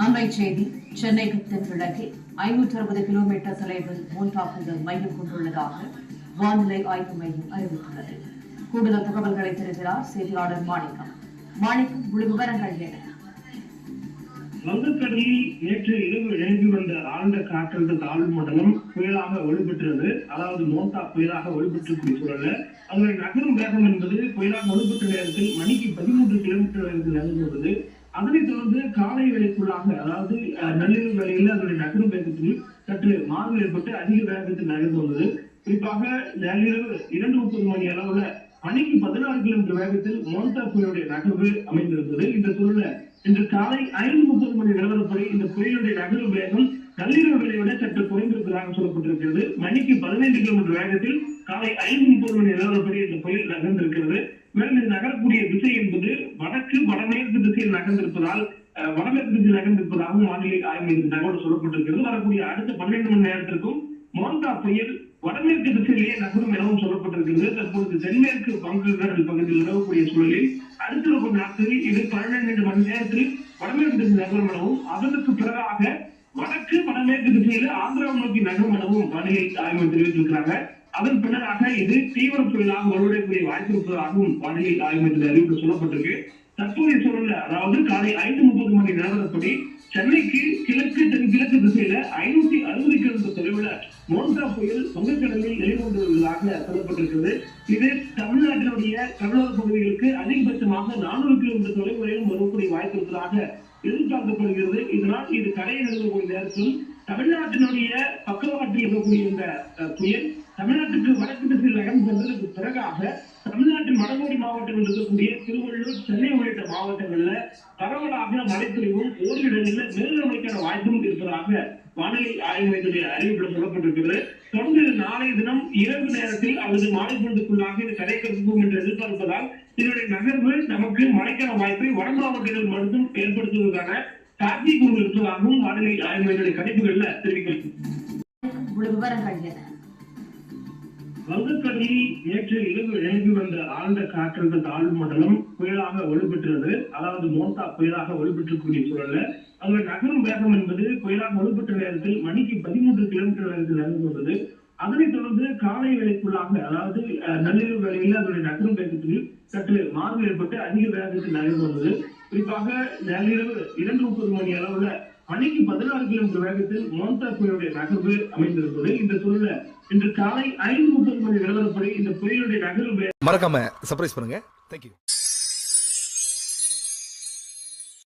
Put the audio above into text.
அண்மை செய்தி சென்னைக்கு தென்கிழக்கில் ஐநூற்றி அறுபது கிலோமீட்டர் தொலைவில் மோன்டா புயல் மையம் கொண்டுள்ளதாக வானிலை ஆய்வு மையம் அறிவித்துள்ளது. கூடுதல் தகவல்களை தருகிறார் செய்தியாளர் மாணிக்கம். மாணிக்கம் முழு விவரங்கள் என்ன? வங்கக்கடலில் நேற்று இரவு இழங்கி வந்த ஆழ்ந்த காற்றழுத்த தாழ்வு மண்டலம் புயலாக வலுப்பெற்றது. அதாவது மோட்டா புயலாக வலுப்பெற்றக்கூடிய சூழல்ல அதனுடைய நகரும் வேகம் என்பது புயலாக வலுப்பெற்ற நேரத்தில் மணிக்கு பதிமூன்று கிலோமீட்டர் வேகத்தில் நகர்ந்து வந்தது. அதனைத் தொடர்ந்து காலை வேலைக்குள்ளாக அதாவது நள்ளிரவு வேலையில் அதனுடைய நகரும் வேகத்தில் சற்று மாறு ஏற்பட்டு அதிக வேகத்தில் நகர்ந்து வந்தது. குறிப்பாக நள்ளிரவு இரண்டு முப்பது மணி அளவுல மணிக்கு பதினாறு கிலோமீட்டர் வேகத்தில் மோட்டா புயலுடைய நகர்வு அமைந்திருந்தது. இந்த சூழல இன்று காலை ஐந்து முப்பது மணி நிலவரப்படி இந்த புயலுடைய நகர்வு வேகம் நள்ளிரவு வேலை விட சற்று குறைந்திருப்பதாக சொல்லப்பட்டிருக்கிறது. மணிக்கு பதினைந்து கிலோமீட்டர் வேகத்தில் காலை ஐந்து முப்பது மணி நிலவரப்படி இந்த புயல் நகர்ந்திருக்கிறது. மேலும் இது நகரக்கூடிய திசை என்பது வடக்கு வடமேற்கு திசையில் நகர்ந்திருப்பதால் வடமேற்கு திசையில் நகர்ந்திருப்பதாகவும் வானிலை ஆய்வு மையத்தின் தகவல் சொல்லப்பட்டிருக்கிறது. வரக்கூடிய அடுத்த பன்னெண்டு மணி நேரத்திற்கும் மோந்தா புயல் வடமேற்கு திசையிலேயே நகரும் எனவும் சொல்லப்பட்டிருக்கிறது. தற்பொழுது தென்மேற்கு வங்கக்கடல் பகுதியில் நிலவக்கூடிய சூழலில் அடுத்த ஒரு நாட்களில் இது பன்னிரண்டு மணி நேரத்தில் வடமேற்கு திசை நகரும் எனவும் அதற்கு பிறகாக வடமேற்கு திசையில ஆந்திராவை நோக்கி நகரும் எனவும் வானிலை ஆய்வு தெரிவித்திருக்கிறாங்க. அதன் பின்னராக இது தீவிர புயலாக வலுவடையக்கூடிய வாய்ப்பு இருப்பதாகவும் வானிலை ஆய்வு மையத்தில் அறிவிப்பு சொல்லப்பட்டிருக்கு. தற்போதைய சூழல்ல அதாவது காலை ஐந்து முப்பது மணி நிலவரப்படி சென்னைக்கு கிழக்கு தென்கிழக்கு திசையில ஐநூத்தி அறுபது கிலோமீட்டர் தொலைவுல மோன்கா புயல் வங்கக்கடலில் நிலைகொண்டு வருவதாக சொல்லப்பட்டிருக்கிறது. இது தமிழ்நாட்டினுடைய கடலோர பகுதிகளுக்கு அதிகபட்சமாக நானூறு கிலோமீட்டர் தொலைவு வரையிலும் வரக்கூடிய வாய்ப்பு இருப்பதாக எதிர்பார்க்கப்படுகிறது. இதனால் இது கரையை நிறுவக்கூடிய நேரத்தில் தமிழ்நாட்டினுடைய பக்கவாட்டில் இருக்கக்கூடிய இந்த புயல் தமிழ்நாட்டுக்கு வடக்கு திசையில் நகர்ந்து சென்றதற்கு பிறகாக தமிழ்நாட்டின் வடகோடி மாவட்டங்கள் இருக்கக்கூடிய திருவள்ளூர் சென்னை உள்ளிட்ட மாவட்டங்கள்ல பரவலாக மழைப்பொழிவும் ஓரிரு இடங்களில் மேல்நிலைக்கான வாய்ப்பும் இருப்பதாக வானிலை ஆய்வு மையத்துடைய அறிவிப்பில் சொல்லப்பட்டிருக்கிறது. தொடர்ந்து நாளைய தினம் இரவு நேரத்தில் அல்லது மாலை பொழுதுக்குள்ளாக இது கரை என்று எதிர்பார்ப்பதால் இதனுடைய நகர்வு நமக்கு மழைக்கான வாய்ப்பை வட மாவட்டங்கள் மட்டும் ஏற்படுத்துவதற்கான சாத்தியக்கூறுகள் இருப்பதாகவும் வானிலை ஆய்வு மையத்துடைய கணிப்புகள்ல தெரிவிக்கிறது விவரங்கள் வங்கக்கடலில் நேற்று இரவு இறங்கி வந்த ஆழ்ந்த காற்றழுத்த தாழ்வு மண்டலம் புயலாக வலுப்பெற்றது அதாவது மோட்டா புயலாக வலுப்பெற்றக்கூடிய சூழல்ல அதனுடைய நகரும் வேகம் என்பது புயலாக வலுப்பெற்ற நேரத்தில் மணிக்கு பதிமூன்று கிலோமீட்டர் வேகத்தில் நகர்ந்து வந்தது. அதனைத் தொடர்ந்து காலை வேலைக்குள்ளாக அதாவது நள்ளிரவு வேளையில் அதனுடைய நகரும் வேகத்தில் சற்று மாறு ஏற்பட்டு அதிக வேகத்தில் நகர்ந்து வந்தது. குறிப்பாக நள்ளிரவு இரண்டு முப்பது மணி அளவுல மணிக்கு பதினாறு கிலோமீட்டர் வேகத்தில் மோன்டா புயலுடைய நகர்வு அமைந்திருந்தது. இந்த சூழல இன்று காலை ஐந்து முப்பது மணி நிலவரப்படி இந்த புயலுடைய நகர்வு மறக்காம சர்ப்ரைஸ் பண்ணுங்க. தேங்க்யூ